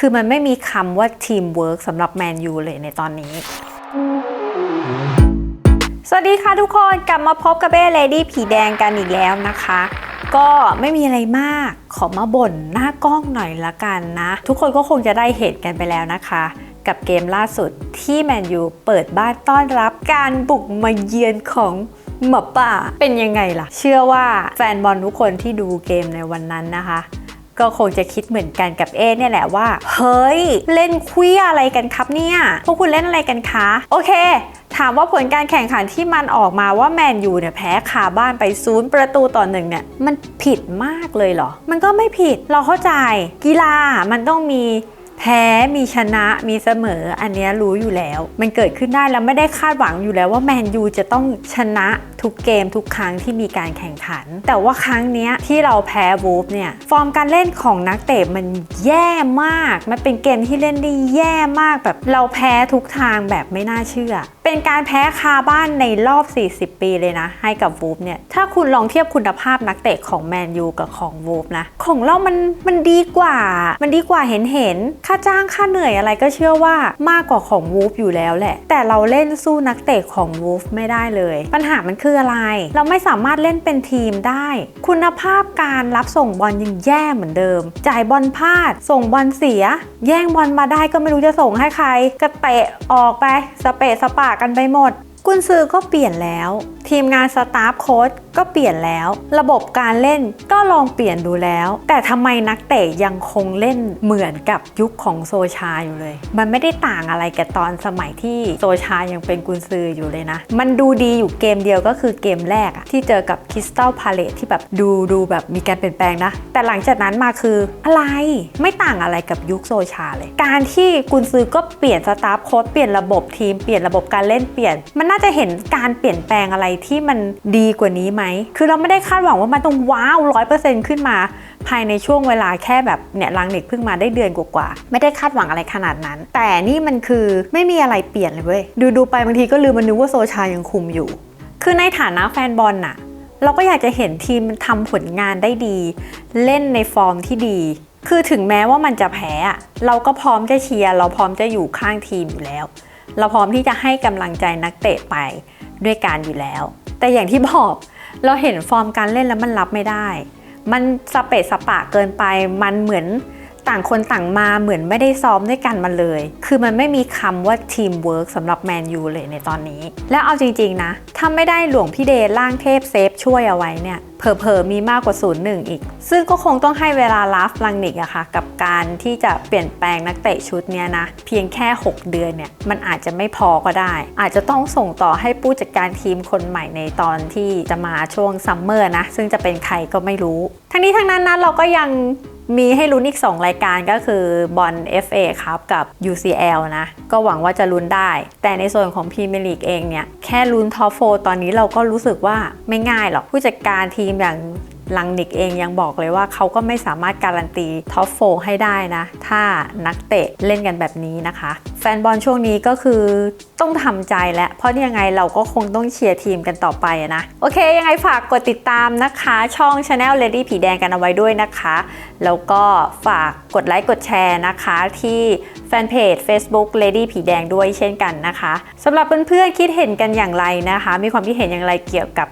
คือมันไม่มีคำว่าทีมเวิร์กสำหรับแมนยูเลยในตอนนี้ สวัสดีค่ะทุกคนกลับมาพบกับเบ้เลดี้ผีแดงกันอีกแล้วนะคะก็ไม่มีอะไรมาก ขอมาบ่นหน้ากล้องหน่อยละกันนะ ทุกคนก็คงจะได้เห็นกันไปแล้วนะคะ กับเกมล่าสุดที่แมนยูเปิดบ้านต้อนรับการบุกมาเยือนของหมาป่า เป็นยังไงล่ะ เชื่อว่าแฟนบอลทุกคนที่ดูเกมในวันนั้นนะคะ ก็คงจะคิดเหมือนกันกับเอเนี่ยแหละว่า เฮ้ย เล่นคุยอะไรกันครับเนี่ย พวกคุณเล่นอะไรกันคะ โอเค ถามว่าผลการแข่งขันที่มันออกมาว่าแมนยูเนี่ยแพ้คาบ้านไปศูนย์ประตูต่อหนึ่งเนี่ย มันผิดมากเลยเหรอ มันก็ไม่ผิด เราเข้าใจ กีฬามันต้องมี แพ้มีชนะมีเสมออันนี้รู้อยู่แล้ว มันเกิดขึ้นได้แล้วไม่ได้คาดหวังอยู่แล้วว่าแมนยูจะต้องชนะทุกเกมทุกครั้งที่มีการแข่งขัน แต่ว่าครั้งนี้ที่เราแพ้วูฟเนี่ย ฟอร์มการเล่นของนักเตะมันแย่มาก มันเป็นเกมที่เล่นได้แย่มากแบบเราแพ้ทุกทางแบบไม่น่าเชื่อ เป็นการแพ้คาบ้านในรอบ 40 ปีเลยนะ ให้กับวูฟเนี่ย ถ้าคุณลองเทียบคุณภาพนักเตะของแมนยูกับของวูฟนะ ของเรามันมันดีกว่า มันดีกว่าเห็นเห็น ค่าจ้างค่าเหนื่อยอะไรก็เชื่อว่ามากกว่าของวูฟอยู่แล้วแหละ แต่เราเล่นสู้นักเตะของวูฟไม่ได้เลย ปัญหามันคืออะไร เราไม่สามารถเล่นเป็นทีมได้ คุณภาพการรับส่งบอลยังแย่เหมือนเดิม จ่ายบอลพลาด ส่งบอลเสีย แย่งบอลมาได้ก็ไม่รู้จะส่งให้ใครก็เตะออกไปสเปะสปากกันไปหมด กุนซือก็เปลี่ยนแล้ว ทีมงานสตาฟโค้ชก็เปลี่ยนแล้ว ระบบการเล่นก็ลองเปลี่ยนดูแล้ว แต่ทำไมนักเตะยังคงเล่นเหมือนกับยุคของโซชาอยู่เลย มันไม่ได้ต่างอะไรกับตอนสมัยที่โซชายังเป็นกุนซืออยู่เลยนะ มันดูดีอยู่เกมเดียวก็คือเกมแรกที่เจอกับคริสตัลพาเลตที่แบบดูดูแบบมีการเปลี่ยนแปลงนะ แต่หลังจากนั้นมาคืออะไรไม่ต่างอะไรกับยุคโซชาเลย การที่กุนซือก็เปลี่ยนสตาฟโค้ชเปลี่ยนระบบทีมเปลี่ยนระบบการเล่นเปลี่ยน มันน่าจะเห็นการเปลี่ยนแปลงอะไรที่มันดีกว่านี้ไหม คือเราไม่ได้คาดหวังว่ามันต้องว้าวร้อยเปอร์เซ็นต์ขึ้นมา ภายในช่วงเวลาแค่แบบเนี่ยลังเน็กเพิ่งมาได้เดือนกว่าๆ ไม่ได้คาดหวังอะไรขนาดนั้น แต่นี่มันคือไม่มีอะไรเปลี่ยนเลยเว้ย ดูดูๆไปบางทีก็ลืมมันนึกว่าโซชายังคุมอยู่ คือในฐานะแฟนบอลน่ะ เราก็อยากจะเห็นทีมทำผลงานได้ดี เล่นในฟอร์มที่ดีคือถึงแม้ว่ามันจะแพ้เราก็พร้อมจะเชียร์เราพร้อมจะอยู่ข้างทีมอยู่แล้ว เราพร้อมที่จะให้กำลังใจนักเตะไป ด้วยการอยู่แล้ว แต่อย่างที่บอกเราเห็นฟอร์มการเล่นแล้วมันรับไม่ได้ มันสเปะสปะเกินไปมันเหมือน ต่างคนต่างมาเหมือนไม่ได้ซ้อมด้วยกันมาเลย คือมันไม่มีคำว่าทีมเวิร์กสำหรับแมนยูเลยในตอนนี้ แล้วเอาจริงๆนะ ถ้าไม่ได้หลวงพี่เดชร่างเทพเซฟช่วยเอาไว้เนี่ยเผลอๆมีมากกว่าศูนย์หนึ่งอีก ซึ่งก็คงต้องให้เวลาลาฟลังนิกอะค่ะ กับการที่จะเปลี่ยนแปลงนักเตะชุดเนี้ยนะ เพียงแค่ 6 เดือนเนี่ย มันอาจจะไม่พอก็ได้ อาจจะต้องส่งต่อให้ผู้จัดการทีมคนใหม่ในตอนที่จะมาช่วงซัมเมอร์นะ ซึ่งจะเป็นใครก็ไม่รู้ ทั้งนี้ทั้งนั้นนะเราก็ยัง มีให้ลุ้นอีก 2 รายการก็คือบอล FA ครับกับ UCL นะ ก็หวังว่าจะลุ้นได้ แต่ในส่วนของพรีเมียร์ลีกเองเนี่ย แค่ลุ้นท็อปโฟตอนนี้เราก็รู้สึกว่าไม่ง่ายหรอก ผู้จัดการทีมอย่างลังนิกเองยังบอกเลยว่าเขาก็ไม่สามารถการันตีท็อปโฟให้ได้นะ ถ้านักเตะเล่นกันแบบนี้นะคะ ฟนบอลช่วงนี้ก็คือต้องทำใจแล้ว เพราะยังไงเราก็คงต้องเชียร์ทีมกันต่อไปนะ โอเค ยังไงฝากกดติดตามนะคะ ช่อง Channel Lady ผีแดงกันเอาไว้ด้วยนะคะ แล้วก็ฝากกดไลค์กดแชร์นะคะ ที่แฟนเพจ Facebook Lady ผีแดงด้วยเช่นกันนะคะสำหรับเพื่อนๆคิดเห็นกันอย่างไรนะคะ มีความคิดเห็นอย่างไรเกี่ยวกับ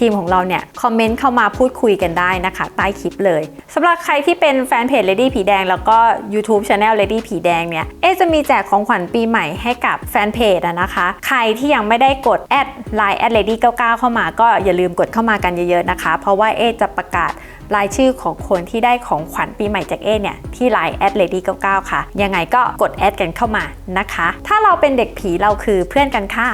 ทีมของเราเนี่ยคอมเมนต์เข้ามาพูดคุยกันได้นะคะ ใต้คลิปเลยสำหรับใครที่เป็นแฟนเพจ Lady ผีแดง แล้วก็ YouTube Channel Lady ผีแดงเนี่ยเอจะมีแจกของขวัญปีใหม่ให้กับแฟนเพจอะนะคะ ใครที่ยังไม่ได้กดแอด Line แอด Lady 99 เข้ามาก็อย่าลืมกดเข้ามากันเยอะๆนะคะ เพราะว่าเอจะประกาศรายชื่อของคนที่ได้ของขวัญปีใหม่จากเอเนี่ยที่ Line แอด Lady 99 ค่ะ ยังไงก็กดแอดกันเข้ามานะคะ ถ้าเราเป็นเด็กผีเราคือเพื่อนกันค่ะ